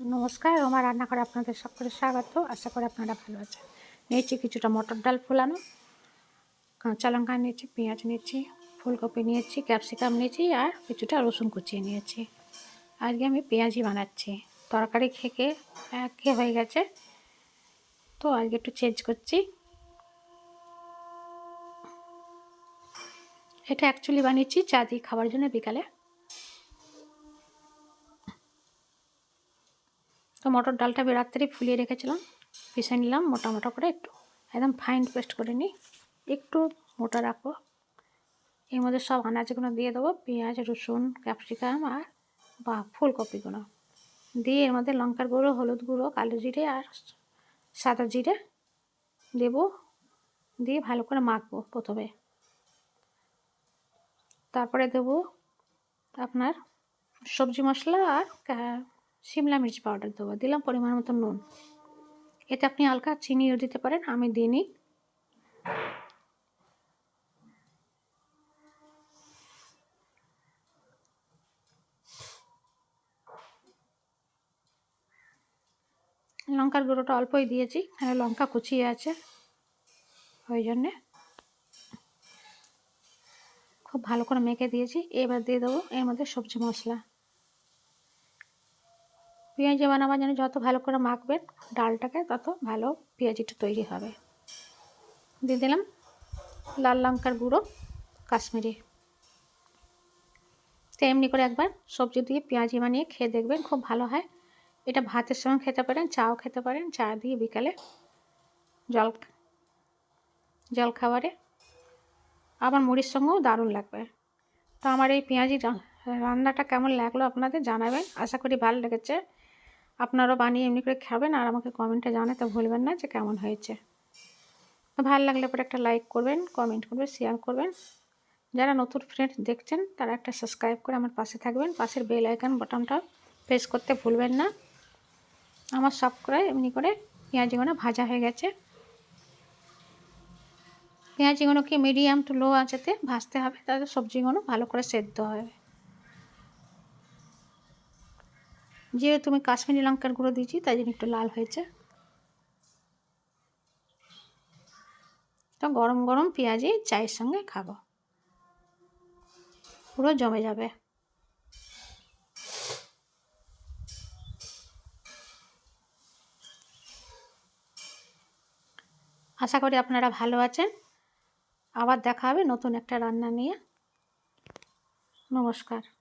নমস্কার, আমার রান্নাঘরে আপনাদের সকলের স্বাগত। আশা করি আপনারা ভালো আছেন। নিয়েছি কিছুটা মটর ডাল ফুলানো, কাঁচা লঙ্কা নিয়েছি, পেঁয়াজ নিয়েছি, ফুলকপি নিয়েছি, ক্যাপসিকাম নিয়েছি আর কিছুটা রসুন কুচিয়ে নিয়েছি। আজকে আমি পেঁয়াজি বানাচ্ছি। তরকারি খেকে খেয়ে হয়ে গেছে। তো আজকে একটু চেঞ্জ করছি। এটা অ্যাকচুয়ালি বানিয়েছি চা দিয়ে খাবার জন্য বিকালে। তো মটর ডালটা আমি রাত্রেই ফুলিয়ে রেখেছিলাম, পিষে নিলাম, মোটা মোটা করে একটু, একদম ফাইন পেস্ট করে নিই। একটু মোটা রাখব। এর মধ্যে সব আনাজগুলো দিয়ে দেবো, পেঁয়াজ, রসুন, ক্যাপসিকাম আর বা ফুলকপিগুলো। দিয়ে এর মধ্যে লঙ্কার গুঁড়ো, হলুদ গুঁড়ো, কালো জিরে আর সাদা জিরে দেবো। দিয়ে ভালো করে মাখবো প্রথমে। তারপরে দেবো আপনার সবজি মশলা আর সিমলা মির্চ পাউডার দেবো। দিলাম পরিমাণ মতো নুন। এতে আপনি হালকা চিনিও দিতে পারেন। আমি দিইনি লঙ্কার গুঁড়োটা অল্পই দিয়েছি। এখানে লঙ্কা কুচিয়ে আছে। ওই জন্যে খুব ভালো করে মেখে দিয়েছি। এবার দিয়ে দেবো এর মধ্যে সবজি মশলা। পেঁয়াজি বানাবার জন্য যত ভালো করে মাখবেন ডালটাকে তত ভালো পেঁয়াজিটা তৈরি হবে। দিয়ে দিলাম লাল লঙ্কার গুঁড়ো, কাশ্মীরি। তো এমনি করে একবার সবজি দিয়ে পেঁয়াজি বানিয়ে খেয়ে দেখবেন খুব ভালো হয়। এটা ভাতের সঙ্গে খেতে পারেন, চাও খেতে পারেন, চা দিয়ে বিকালে জল জল খাবারে। আবার মুড়ির সঙ্গেও দারুণ লাগবে। তো আমার এই পেঁয়াজি রান্নাটা কেমন লাগল আপনাদের জানাবেন। আশা করি ভালো লেগেছে। আপনারাও বানিয়ে এমনি করে খাবেন আর আমাকে কমেন্টে জানাতে ভুলবেন না যে কেমন হয়েছে। ভালো লাগলে পরে একটা লাইক করবেন কমেন্ট করবেন শেয়ার করবেন। যারা নতুন ফ্রেন্ড দেখছেন, তারা একটা সাবস্ক্রাইব করে আমার পাশে থাকবেন। পাশের বেল আইকন বাটনটা প্রেস করতে ভুলবেন না। আমার সব করে এমনি করে পেঁয়াজিগুলো ভাজা হয়ে গেছে। পেঁয়াজিগুলোকে মিডিয়াম টু লো আঁচেতে ভাজতে হবে? তাতে সবজিগুলো ভালো করে সেদ্ধ হবে। যেহেতু আমি কাশ্মীরি লঙ্কার গুঁড়ো দিয়েছি, তাই জন্য একটু লাল হয়েছে। তো গরম গরম পেঁয়াজি চায়ের সঙ্গে খাব। পুরো জমে যাবে। আশা করি আপনারা ভালো আছেন। আবার দেখা হবে নতুন একটা রান্না নিয়ে। নমস্কার।